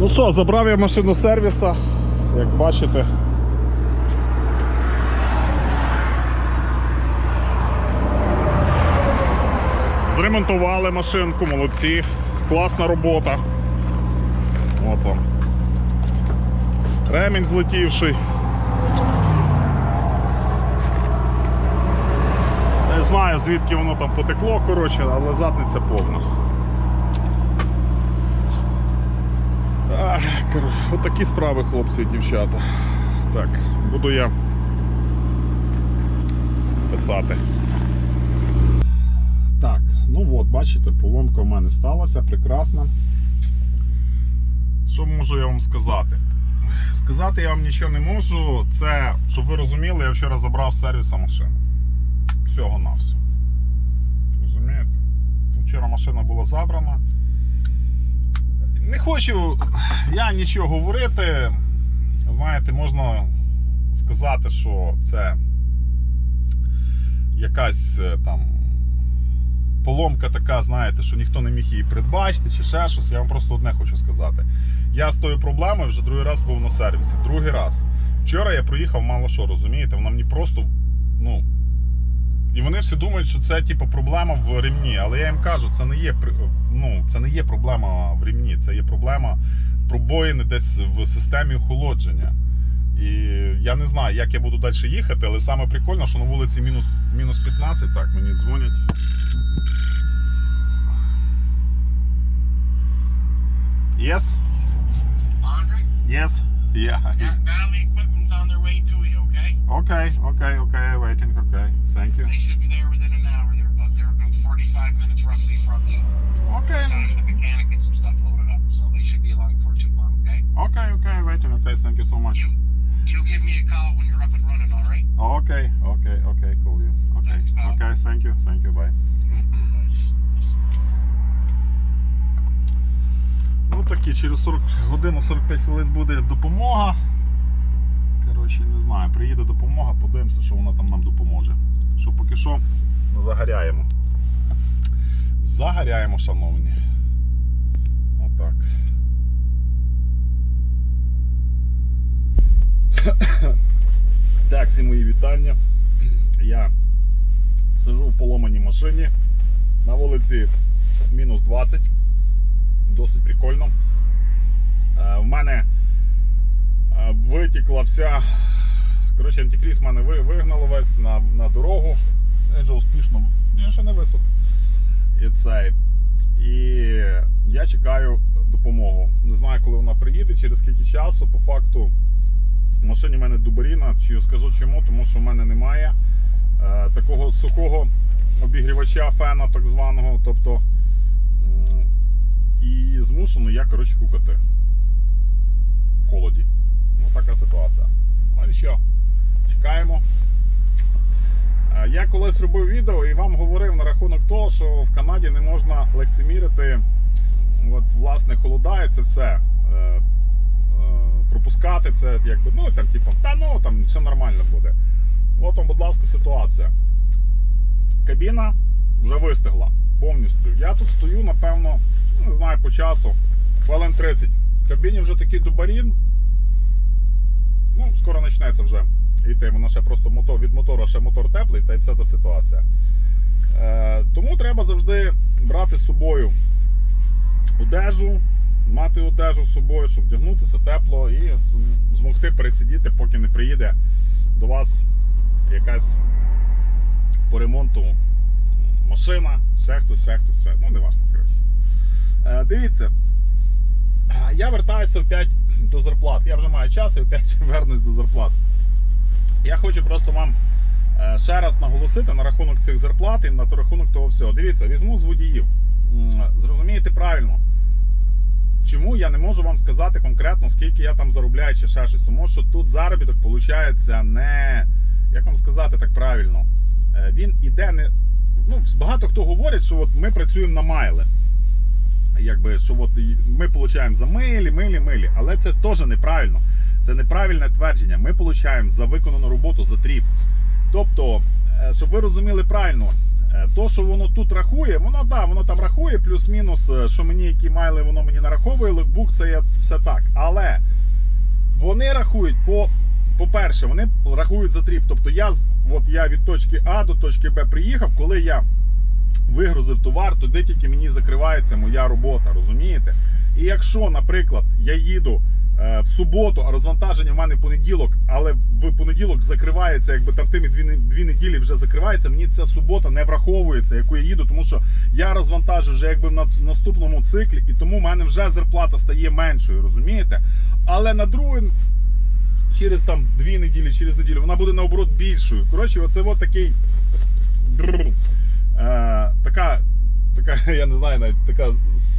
Ну що, забрав я машину сервіса, як бачите. Зремонтували машинку, молодці. Класна робота. От вам. Ремінь злетівший. Не знаю звідки воно там потекло, коротше, але задниця повна. Ах, коротше, Отакі справи, хлопці і дівчата. Так, буду я писати. Так, ну от, бачите, поломка в мене сталася, прекрасна. Що можу я вам сказати? Сказати я вам нічого не можу. Це, щоб ви розуміли, я вчора забрав з сервіса машину. Всього на все. Розумієте? Вчора машина була забрана. Не хочу я нічого говорити. Знаєте, можна сказати, що це якась е, там поломка така, знаєте, що ніхто не міг її передбачити чи ще щось. Я вам просто одне хочу сказати. Я з тою проблемою вже другий раз був на сервісі. Другий раз. Вчора я проїхав мало що, розумієте? Вона мені просто, ну. І вони всі думають, що це типу, проблема в ремні. Але я їм кажу, це не є ну, це не є проблема в ремні, це є проблема пробоїни десь в системі охолодження. І я не знаю, як я буду далі їхати, але саме прикольно, що на вулиці мінус, мінус 15, так, мені дзвонять. Yes? Yes? Yeah. That Valley equipment's on their way to you, okay? Okay, okay, okay, waiting, okay. Thank you. They should be there within an hour. They're about they're about 45 minutes roughly from you. Okay, Time the mechanic get some stuff loaded up, so they should be along for too long, okay? okay, okay, waiting, okay, thank you so much. You you give me a call when you're up and running, all right? Okay, okay, okay, cool. you. Okay, Thanks, pal. okay, thank you, thank you, bye. Ну такі, через 40 годину 45 хвилин буде допомога. Коротше, не знаю, приїде допомога, подивимося, що вона там нам допоможе. Що поки що загоряємо. Загоряємо, шановні. Отак. Так, всі мої вітання. Я сижу в поломаній машині. На вулиці мінус 20. Досить прикольно. Е, В мене витікла вся. Коротше, антифріз мене ви- вигнало весь на, на дорогу. Він вже успішно. Він ще не висох. І цей. І я чекаю допомогу. Не знаю, коли вона приїде, через скільки часу. По факту в машині в мене дубаріна. Чи скажу чому, тому що в мене немає е, такого сухого обігрівача фена, так званого. Тобто, м, і змушений я, коротше, кукати в холоді. Ну, така ситуація. Ну і що, чекаємо. Е, Я колись робив відео і вам говорив на рахунок того, що в Канаді не можна лекцемірити. От, власне, холода і це все. Е, е, пропускати це, якби, ну там, типу, та ну там все нормально буде. От вам, будь ласка, ситуація. Кабіна вже вистигла повністю. Я тут стою, напевно, ну, не знаю по часу, хвилин 30. В кабіні вже такий дубарін. Ну, скоро почнеться вже йти. Вона ще просто мотор, від мотора ще мотор теплий, та й вся та ситуація. Е, тому треба завжди брати з собою одежу, мати одежу з собою, щоб вдягнутися тепло і змогти пересидіти, поки не приїде до вас якась по ремонту машина, ще хтось, ще хтось, ще. Ну, не важно, коротше. Е, дивіться, я вертаюся опять до зарплат. Я вже маю час і опять вернусь до зарплат. Я хочу просто вам е, ще раз наголосити на рахунок цих зарплат і на рахунок того всього. Дивіться, візьму з водіїв. Зрозумієте правильно. Чому я не можу вам сказати конкретно, скільки я там заробляю чи ще щось? Тому що тут заробіток виходить не, як вам сказати так правильно, Е, він іде не. Ну, багато хто говорить, що от ми працюємо на майли. Якби, що от ми отримуємо за милі, милі, милі. Але це теж неправильно. Це неправильне твердження. Ми отримуємо за виконану роботу за тріп. Тобто, е, щоб ви розуміли правильно, Е, То, що воно тут рахує, воно да, воно там рахує, плюс-мінус, е, що мені які майли, воно мені нараховує, локбук це є все так. Але вони рахують по. По-перше, вони рахують за тріп. Тобто я от я від точки А до точки Б приїхав, коли я вигрузив товар, туди тільки мені закривається моя робота, розумієте? І якщо, наприклад, я їду е, в суботу, а розвантаження в мене в понеділок, але в понеділок закривається, якби там тими дві, дві неділі вже закривається, мені ця субота не враховується, яку я їду, тому що я розвантажу вже якби в на- наступному циклі, і тому в мене вже зарплата стає меншою, розумієте? Але на другий через там дві неділі, через неділю, вона буде наоборот більшою. Коротше, оце от такий. Е, така, така, я не знаю, навіть така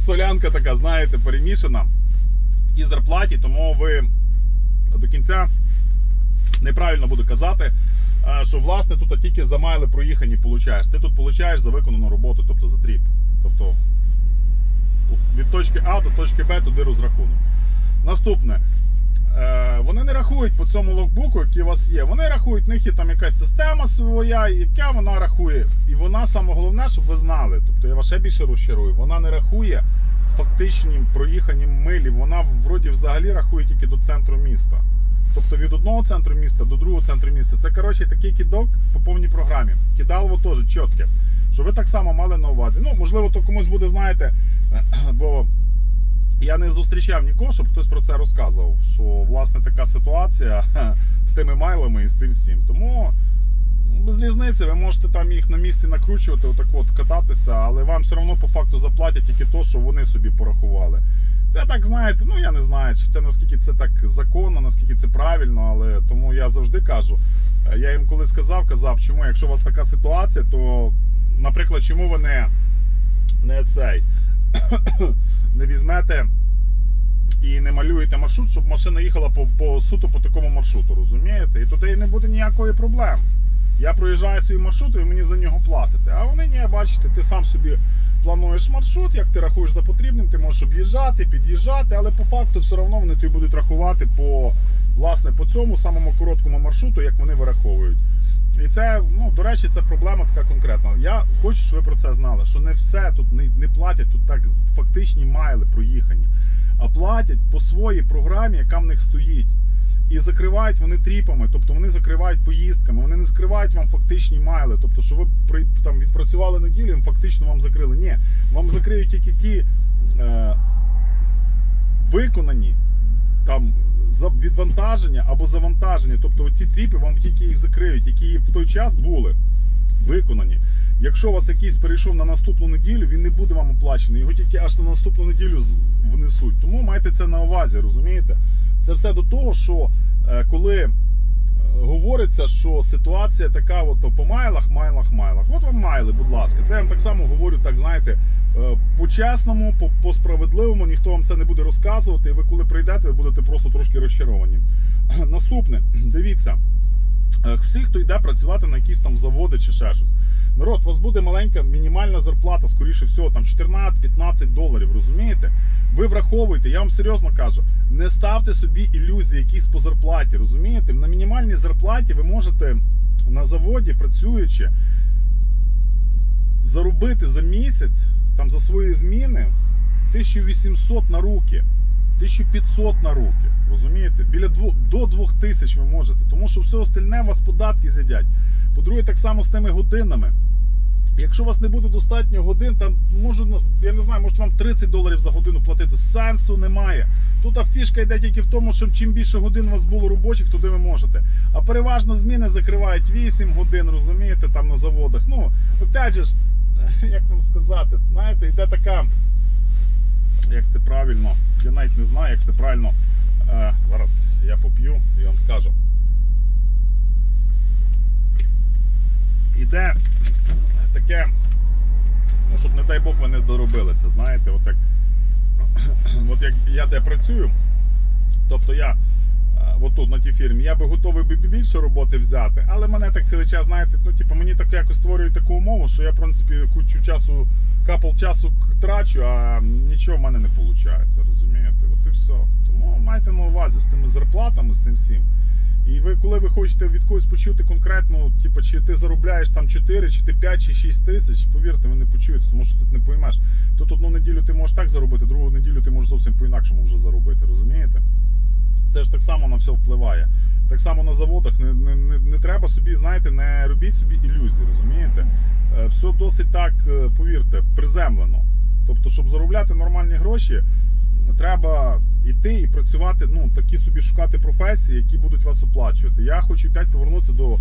солянка така, знаєте, перемішана в тій зарплаті, тому ви до кінця неправильно буду казати, е, що власне тут тільки за майли проїхані получаєш. Ти тут получаєш за виконану роботу, тобто за тріп. Тобто від точки А до точки Б туди розрахунок. Наступне. Е, вони не рахують по цьому логбуку, який у вас є. Вони рахують, в них є там якась система своя, яка вона рахує. І вона саме головне, щоб ви знали. Тобто я вас ще більше розчарую. Вона не рахує фактичні проїхані милі. Вона вроді взагалі рахує тільки до центру міста. Тобто від одного центру міста до другого центру міста. Це коротше такий кідок по повній програмі. Кидалово теж чітке. Що ви так само мали на увазі. Ну, можливо, то комусь буде, знаєте, бо я не зустрічав нікого, щоб хтось про це розказував. Що власне така ситуація з тими майлами і з тим всім. Тому без різниці, ви можете там їх на місці накручувати, отак от кататися, але вам все одно по факту заплатять тільки то, що вони собі порахували. Це так, знаєте, ну я не знаю, чи це наскільки це так законно, наскільки це правильно, але тому я завжди кажу. е, Я їм коли сказав, казав, чому, якщо у вас така ситуація, то, наприклад, чому ви не, не цей не візьмете і не малюєте маршрут, щоб машина їхала по, по суто по такому маршруту, розумієте? І туди не буде ніякої проблеми. Я проїжджаю свій маршрут, і мені за нього платите. А вони ні, бачите, ти сам собі плануєш маршрут, як ти рахуєш за потрібним, ти можеш об'їжджати, під'їжджати, але по факту все одно вони тобі будуть рахувати по, власне, по цьому самому короткому маршруту, як вони вираховують. І це, ну, до речі, це проблема така конкретна. Я хочу, щоб ви про це знали, що не все тут не, не платять тут так фактичні майли проїхані, а платять по своїй програмі, яка в них стоїть. І закривають вони тріпами, тобто вони закривають поїздками, вони не закривають вам фактичні майли. Тобто, що ви там відпрацювали неділю, фактично вам закрили. Ні, вам закриють тільки ті е, виконані там за відвантаження або завантаження. Тобто ці тріпи вам тільки їх закриють, які в той час були виконані. Якщо у вас якийсь перейшов на наступну неділю, він не буде вам оплачений. Його тільки аж на наступну неділю внесуть. Тому майте це на увазі, розумієте? Це все до того, що е, коли говориться, що ситуація така, от по майлах, майлах, майлах. От вам майли, будь ласка. Це я вам так само говорю, так знаєте, е, по-чесному, по- по-справедливому, ніхто вам це не буде розказувати. І ви коли прийдете, ви будете просто трошки розчаровані. Наступне, дивіться. Е, Всі, хто йде працювати на якісь там заводи чи ще щось. Народ, у вас буде маленька мінімальна зарплата, скоріше всього, там 14-15 доларів, розумієте? Ви враховуєте, я вам серйозно кажу, не ставте собі ілюзії якісь по зарплаті, розумієте? На мінімальній зарплаті ви можете на заводі, працюючи, заробити за місяць, там за свої зміни 1800 на руки. 1500 на руки. Розумієте? Біля двох до 2000 ви можете. Тому що все остальне вас податки з'їдять. По-друге, так само з тими годинами. Якщо у вас не буде достатньо годин, там може, ну, я не знаю, може вам 30 доларів за годину платити. Сенсу немає. Тут а фішка йде тільки в тому, що чим більше годин у вас було робочих, туди ви можете. А переважно зміни закривають 8 годин, розумієте, там на заводах. Ну, опять же як вам сказати, знаєте, йде така як це правильно. Я навіть не знаю, як це правильно. Е, зараз я поп'ю і вам скажу. Іде таке, ну, щоб не дай Бог ви не доробилися. Знаєте, от як, от як я де працюю, тобто я е, от тут на тій фірмі, я би готовий би більше роботи взяти, але мене так цілий час, знаєте, ну, типу, мені так якось створюють таку умову, що я, в принципі, кучу часу, капал часу трачу, а нічого в мене не виходить, розумієте? От і все. Тому майте на увазі з тими зарплатами, з тим всім. І ви, коли ви хочете від когось почути конкретно, типу, чи ти заробляєш там 4, чи ти 5, чи 6 тисяч, повірте, ви не почуєте, тому що тут не поймеш. Тут одну неділю ти можеш так заробити, другу неділю ти можеш зовсім по-інакшому вже заробити, розумієте? Це ж так само на все впливає. Так само на заводах не, не, не, не треба собі, знаєте, не робіть собі ілюзій, розумієте? Е, Все досить так, е, повірте, приземлено. Тобто, щоб заробляти нормальні гроші, треба йти і працювати, ну, такі собі шукати професії, які будуть вас оплачувати. Я хочу опять повернутися до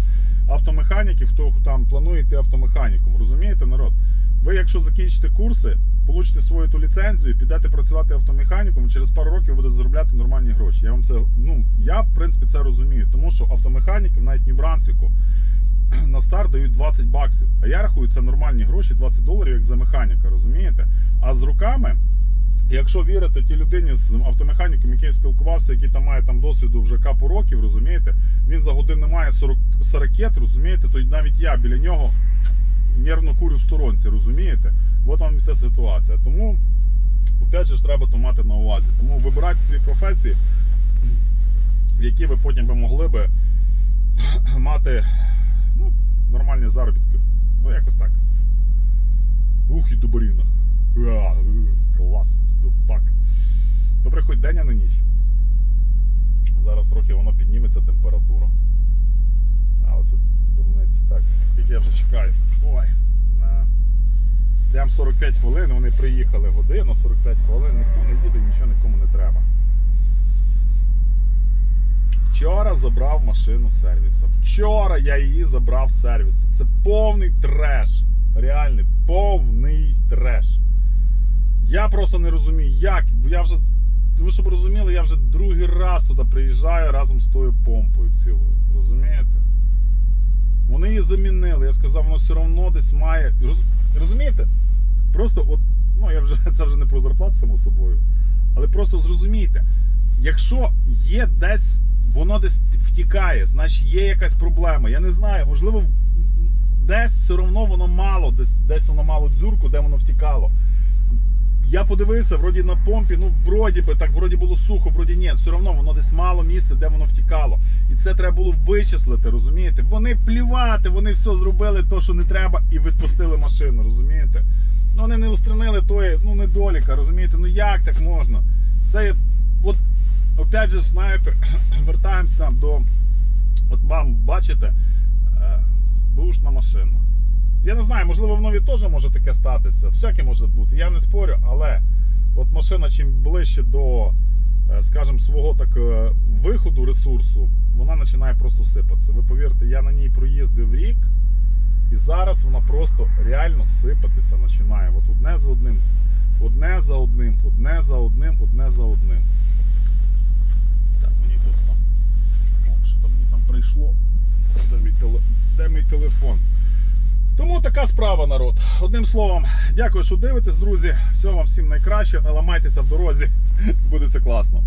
автомеханіків, хто там планує йти автомеханіком. Розумієте, народ? Ви, якщо закінчите курси, получите свою ту ліцензію, підете працювати автомеханіком, і через пару років будете заробляти нормальні гроші. Я вам це, ну, я в принципі це розумію, тому що автомеханіки навіть в Нью-Брансвіку на старт дають 20 баксів. А я рахую, це нормальні гроші, 20 доларів, як за механіка, розумієте? А з руками. Якщо вірити тій людині з автомеханіком, який я спілкувався, який там має там досвіду вже капу років, розумієте, він за годину має 40 сорокет, розумієте, то навіть я біля нього нервно курю в сторонці, розумієте? От вам і вся ситуація. Тому, опять же, треба то мати на увазі. Тому вибирайте свої професії, в які ви потім би могли би мати ну, нормальні заробітки. Ну, якось так. Ух, і дубаріна. А, е, Клас, дубак. Добре, хоч день, а не ніч. Зараз трохи воно підніметься температура. Але це дурниці. Так, скільки я вже чекаю. Ой. на- Прям 45 хвилин вони приїхали годину, 45 хвилин, ніхто не їде, нічого нікому не треба. Вчора забрав машину з сервісу. Вчора я її забрав з сервісу. Це повний треш. Реальний повний треш. Я просто не розумію, як. Я вже. Ви щоб розуміли, я вже другий раз туди приїжджаю разом з тою помпою цілою. Розумієте? Вони її замінили. Я сказав, воно все одно десь має. Роз- Розумієте? Просто от, ну я вже це вже не про зарплату само собою. Але просто зрозумійте, якщо є десь, воно десь втікає, значить є якась проблема. Я не знаю, можливо, десь все одно воно мало, десь, десь воно мало дзюрку, де воно втікало. Я подивився, вроді на помпі, ну вроді би так, вроді було сухо, вроді ні, все одно воно десь мало місце, де воно втікало. І це треба було вичислити, розумієте? Вони плівати, вони все зробили, то, що не треба, і відпустили машину, розумієте? Ну вони не устранили тої, ну недоліка, розумієте? Ну як так можна? Це є, от, опять же, знаєте, вертаємося до. От вам бачите, е, бушна машина. Я не знаю, можливо, в нові теж може таке статися. Всяке може бути, я не спорю, але от машина чим ближче до, е, скажімо, свого так е, виходу ресурсу, вона починає просто сипатися. Ви повірте, я на ній проїздив рік, і зараз вона просто реально сипатися починає. От одне за одним, одне за одним, одне за одним, одне за одним. Так, мені тут там. О, що там мені там прийшло? Де мій, теле... Де мій телефон? Тому така справа, народ. Одним словом, дякую, що дивитесь, друзі. Всього вам всім найкраще. Не ламайтеся в дорозі. Буде все класно.